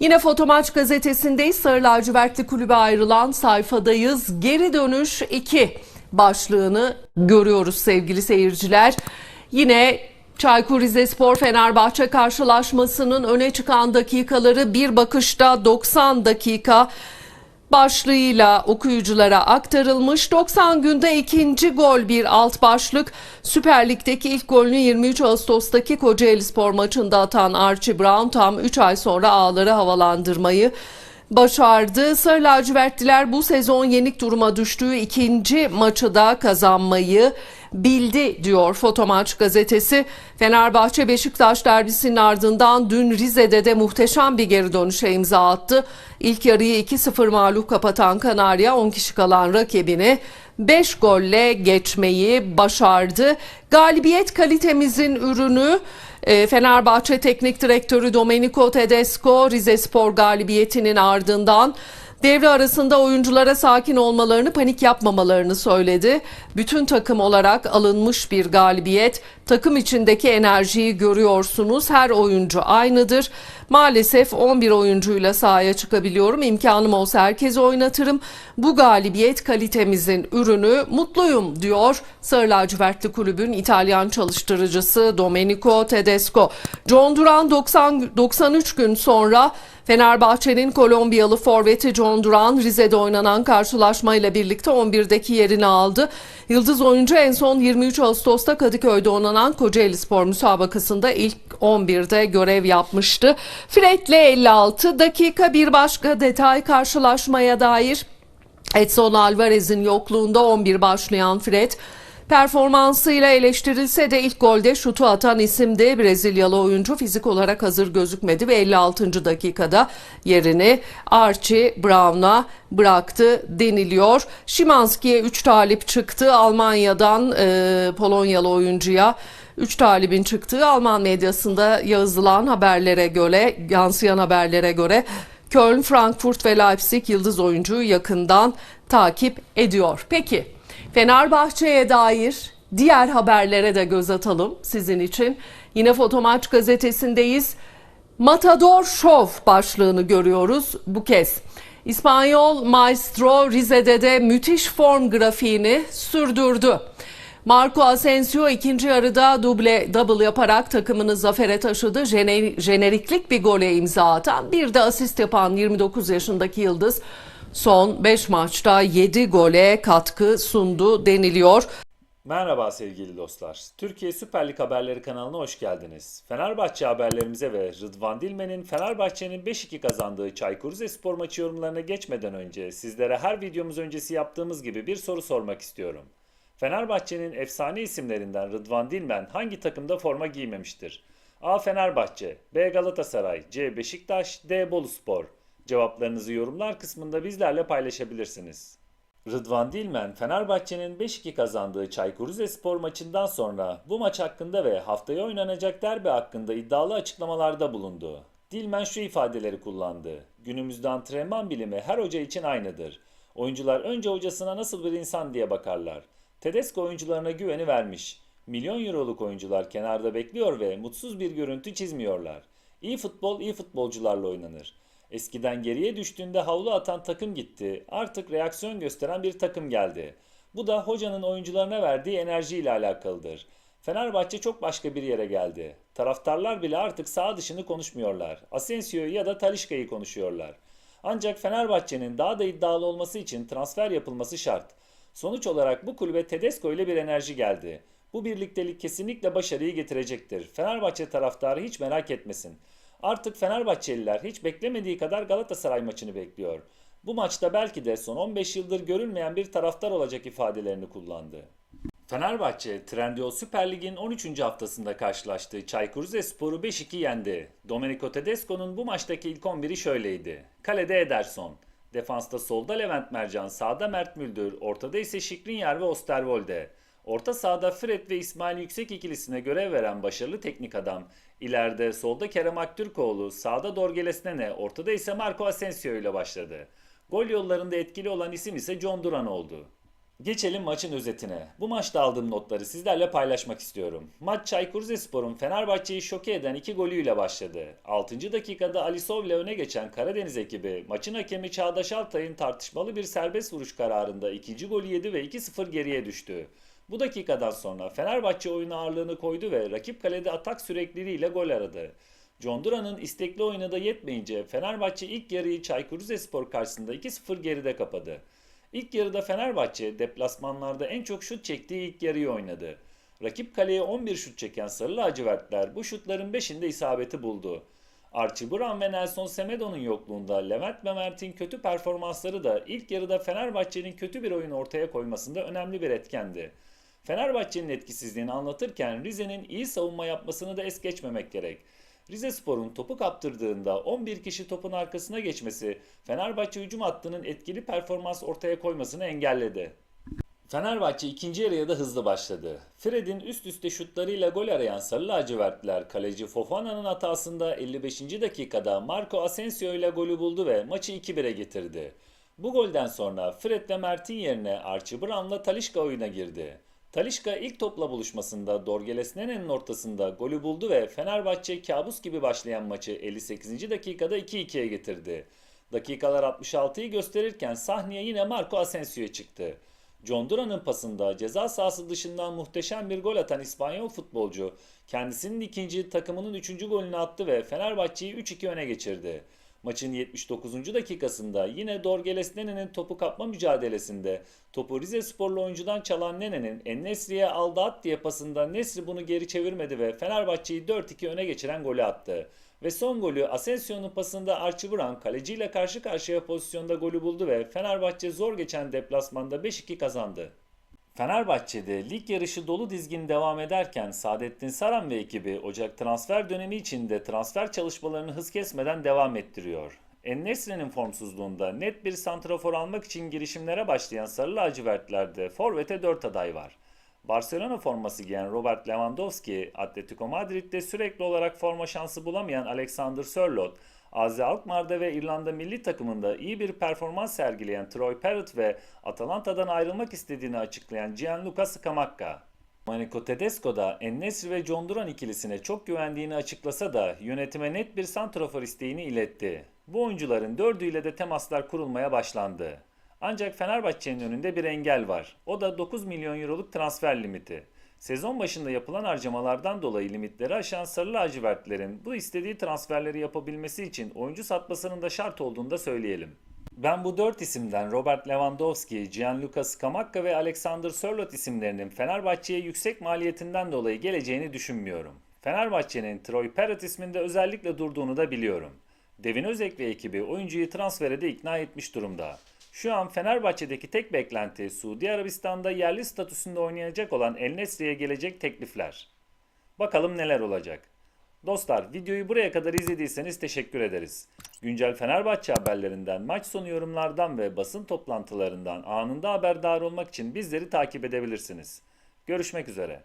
Yine Fotomaç gazetesindeyiz. Sarı lacivertli kulübe ayrılan sayfadayız. Geri dönüş 2 başlığını görüyoruz sevgili seyirciler. Yine Çaykur Rizespor Fenerbahçe karşılaşmasının öne çıkan dakikaları bir bakışta 90 dakika başlığıyla okuyuculara aktarılmış. 90 günde ikinci gol bir alt başlık. Süper Lig'deki ilk golünü 23 Ağustos'taki Kocaeli Spor maçında atan Archie Brown tam 3 ay sonra ağları havalandırmayı başardı. Sarı lacivertliler bu sezon yenik duruma düştüğü ikinci maçı da kazanmayı bildi diyor Fotomaç gazetesi. Fenerbahçe Beşiktaş derbisinin ardından dün Rize'de de muhteşem bir geri dönüşe imza attı. İlk yarıyı 2-0 mağlup kapatan Kanarya 10 kişi kalan rakibini 5 golle geçmeyi başardı. Galibiyet kalitemizin ürünü e, Fenerbahçe Teknik Direktörü Domenico Tedesco Rize Spor galibiyetinin ardından devre arasında oyunculara sakin olmalarını, panik yapmamalarını söyledi. Bütün takım olarak alınmış bir galibiyet. Takım içindeki enerjiyi görüyorsunuz. Her oyuncu aynıdır. Maalesef 11 oyuncuyla sahaya çıkabiliyorum. İmkanım olsa herkesi oynatırım. Bu galibiyet kalitemizin ürünü. Mutluyum diyor Sarı Lacivertli Kulübün İtalyan çalıştırıcısı Domenico Tedesco. John Duran 90 93 gün sonra Fenerbahçe'nin Kolombiyalı forveti John Duran Rize'de oynanan karşılaşmayla birlikte 11'deki yerini aldı. Yıldız oyuncu en son 23 Ağustos'ta Kadıköy'de oynanan Kocaeli Spor müsabakasında ilk 11'de görev yapmıştı. Fred'le 56 dakika bir başka detay karşılaşmaya dair Edson Alvarez'in yokluğunda 11 başlayan Fred performansıyla eleştirilse de ilk golde şutu atan isimdi. Brezilyalı oyuncu fizik olarak hazır gözükmedi ve 56. dakikada yerini Archie Brown'a bıraktı deniliyor. Şimanski'ye 3 talip çıktı. Almanya'dan e, Polonyalı oyuncuya 3 talibin çıktığı Alman medyasında yazılan haberlere göre, yansıyan haberlere göre Köln, Frankfurt ve Leipzig yıldız oyuncuyu yakından takip ediyor. Peki Fenerbahçe'ye dair diğer haberlere de göz atalım sizin için. Yine Fotomaç gazetesindeyiz. Matador Show başlığını görüyoruz bu kez. İspanyol Maestro Rize'de de müthiş form grafiğini sürdürdü. Marco Asensio ikinci yarıda duble double yaparak takımını zafere taşıdı. Jener- jeneriklik bir gole imza atan bir de asist yapan 29 yaşındaki Yıldız son 5 maçta 7 gole katkı sundu deniliyor. Merhaba sevgili dostlar. Türkiye Süper Lig Haberleri kanalına hoş geldiniz. Fenerbahçe haberlerimize ve Rıdvan Dilmen'in Fenerbahçe'nin 5-2 kazandığı Çaykur Rizespor maçı yorumlarına geçmeden önce sizlere her videomuz öncesi yaptığımız gibi bir soru sormak istiyorum. Fenerbahçe'nin efsane isimlerinden Rıdvan Dilmen hangi takımda forma giymemiştir? A. Fenerbahçe, B. Galatasaray, C. Beşiktaş, D. Boluspor. Cevaplarınızı yorumlar kısmında bizlerle paylaşabilirsiniz. Rıdvan Dilmen, Fenerbahçe'nin 5-2 kazandığı Çaykur Rizespor maçından sonra bu maç hakkında ve haftaya oynanacak derbi hakkında iddialı açıklamalarda bulundu. Dilmen şu ifadeleri kullandı. Günümüzde antrenman bilimi her hoca için aynıdır. Oyuncular önce hocasına nasıl bir insan diye bakarlar. Tedesco oyuncularına güveni vermiş. Milyon euroluk oyuncular kenarda bekliyor ve mutsuz bir görüntü çizmiyorlar. İyi futbol iyi futbolcularla oynanır. Eskiden geriye düştüğünde havlu atan takım gitti. Artık reaksiyon gösteren bir takım geldi. Bu da hocanın oyuncularına verdiği enerjiyle alakalıdır. Fenerbahçe çok başka bir yere geldi. Taraftarlar bile artık sağ dışını konuşmuyorlar. Asensio'yu ya da Talişka'yı konuşuyorlar. Ancak Fenerbahçe'nin daha da iddialı olması için transfer yapılması şart. Sonuç olarak bu kulübe Tedesco ile bir enerji geldi. Bu birliktelik kesinlikle başarıyı getirecektir. Fenerbahçe taraftarı hiç merak etmesin. Artık Fenerbahçeliler hiç beklemediği kadar Galatasaray maçını bekliyor. Bu maçta belki de son 15 yıldır görülmeyen bir taraftar olacak ifadelerini kullandı. Fenerbahçe, Trendyol Süper Lig'in 13. haftasında karşılaştığı Çaykur Rizespor'u 5-2 yendi. Domenico Tedesco'nun bu maçtaki ilk 11'i şöyleydi. Kalede Ederson, defansta solda Levent Mercan, sağda Mert Müldür, ortada ise Şikrinyar ve Osterwolde. Orta sahada Fred ve İsmail Yüksek ikilisine görev veren başarılı teknik adam. İleride solda Kerem Aktürkoğlu, sağda Dorgeles Nene, ortada ise Marco Asensio ile başladı. Gol yollarında etkili olan isim ise John Duran oldu. Geçelim maçın özetine. Bu maçta aldığım notları sizlerle paylaşmak istiyorum. Maç Çaykur Rizespor'un Fenerbahçe'yi şoke eden iki golüyle başladı. 6. dakikada Alisov ile öne geçen Karadeniz ekibi maçın hakemi Çağdaş Altay'ın tartışmalı bir serbest vuruş kararında ikinci golü yedi ve 2-0 geriye düştü. Bu dakikadan sonra Fenerbahçe oyuna ağırlığını koydu ve rakip kalede atak sürekliliğiyle gol aradı. John Duran'ın istekli oyuna da yetmeyince Fenerbahçe ilk yarıyı Çaykur Rizespor karşısında 2-0 geride kapadı. İlk yarıda Fenerbahçe deplasmanlarda en çok şut çektiği ilk yarıyı oynadı. Rakip kaleye 11 şut çeken Sarı Lacivertler bu şutların 5'inde isabeti buldu. Archie Brown ve Nelson Semedo'nun yokluğunda Levent ve Mert'in kötü performansları da ilk yarıda Fenerbahçe'nin kötü bir oyun ortaya koymasında önemli bir etkendi. Fenerbahçe'nin etkisizliğini anlatırken Rize'nin iyi savunma yapmasını da es geçmemek gerek. Rize Spor'un topu kaptırdığında 11 kişi topun arkasına geçmesi Fenerbahçe hücum hattının etkili performans ortaya koymasını engelledi. Fenerbahçe ikinci yarıya da hızlı başladı. Fred'in üst üste şutlarıyla gol arayan Sarı Lacivertliler kaleci Fofana'nın hatasında 55. dakikada Marco Asensio ile golü buldu ve maçı 2-1'e getirdi. Bu golden sonra Fred ve Mert'in yerine Archie Brown'la Talişka oyuna girdi. Talişka ilk topla buluşmasında Dorgeles Nene'nin ortasında golü buldu ve Fenerbahçe kabus gibi başlayan maçı 58. dakikada 2-2'ye getirdi. Dakikalar 66'yı gösterirken sahneye yine Marco Asensio çıktı. John Duran'ın pasında ceza sahası dışından muhteşem bir gol atan İspanyol futbolcu kendisinin ikinci takımının üçüncü golünü attı ve Fenerbahçe'yi 3-2 öne geçirdi. Maçın 79. dakikasında yine Dorgeles Nene'nin topu kapma mücadelesinde topu Rize sporlu oyuncudan çalan Nene'nin Ennesri'ye aldı at diye pasında Nesri bunu geri çevirmedi ve Fenerbahçe'yi 4-2 öne geçiren golü attı. Ve son golü Asensio'nun pasında Archie Brown kaleciyle karşı karşıya pozisyonda golü buldu ve Fenerbahçe zor geçen deplasmanda 5-2 kazandı. Fenerbahçe'de lig yarışı dolu dizgin devam ederken Saadettin Saran ve ekibi Ocak transfer dönemi içinde transfer çalışmalarını hız kesmeden devam ettiriyor. Ennesri'nin formsuzluğunda net bir santrafor almak için girişimlere başlayan Sarı Lacivertler'de Forvet'e 4 aday var. Barcelona forması giyen Robert Lewandowski, Atletico Madrid'de sürekli olarak forma şansı bulamayan Alexander Sörloth, AZ Alkmaar'da ve İrlanda milli takımında iyi bir performans sergileyen Troy Parrott ve Atalanta'dan ayrılmak istediğini açıklayan Gianluca Scamacca. Manico Tedesco da Ennesri ve John Duran ikilisine çok güvendiğini açıklasa da yönetime net bir santrafor isteğini iletti. Bu oyuncuların dördüyle de temaslar kurulmaya başlandı. Ancak Fenerbahçe'nin önünde bir engel var. O da 9 milyon euroluk transfer limiti. Sezon başında yapılan harcamalardan dolayı limitleri aşan Sarı Lacivertlerin bu istediği transferleri yapabilmesi için oyuncu satmasının da şart olduğunu da söyleyelim. Ben bu dört isimden Robert Lewandowski, Gianluca Scamacca ve Alexander Sörloth isimlerinin Fenerbahçe'ye yüksek maliyetinden dolayı geleceğini düşünmüyorum. Fenerbahçe'nin Troy Parrott isminde özellikle durduğunu da biliyorum. Devin Özek ve ekibi oyuncuyu transfere de ikna etmiş durumda. Şu an Fenerbahçe'deki tek beklenti Suudi Arabistan'da yerli statüsünde oynayacak olan El Nesri'ye gelecek teklifler. Bakalım neler olacak. Dostlar videoyu buraya kadar izlediyseniz teşekkür ederiz. Güncel Fenerbahçe haberlerinden, maç sonu yorumlardan ve basın toplantılarından anında haberdar olmak için bizleri takip edebilirsiniz. Görüşmek üzere.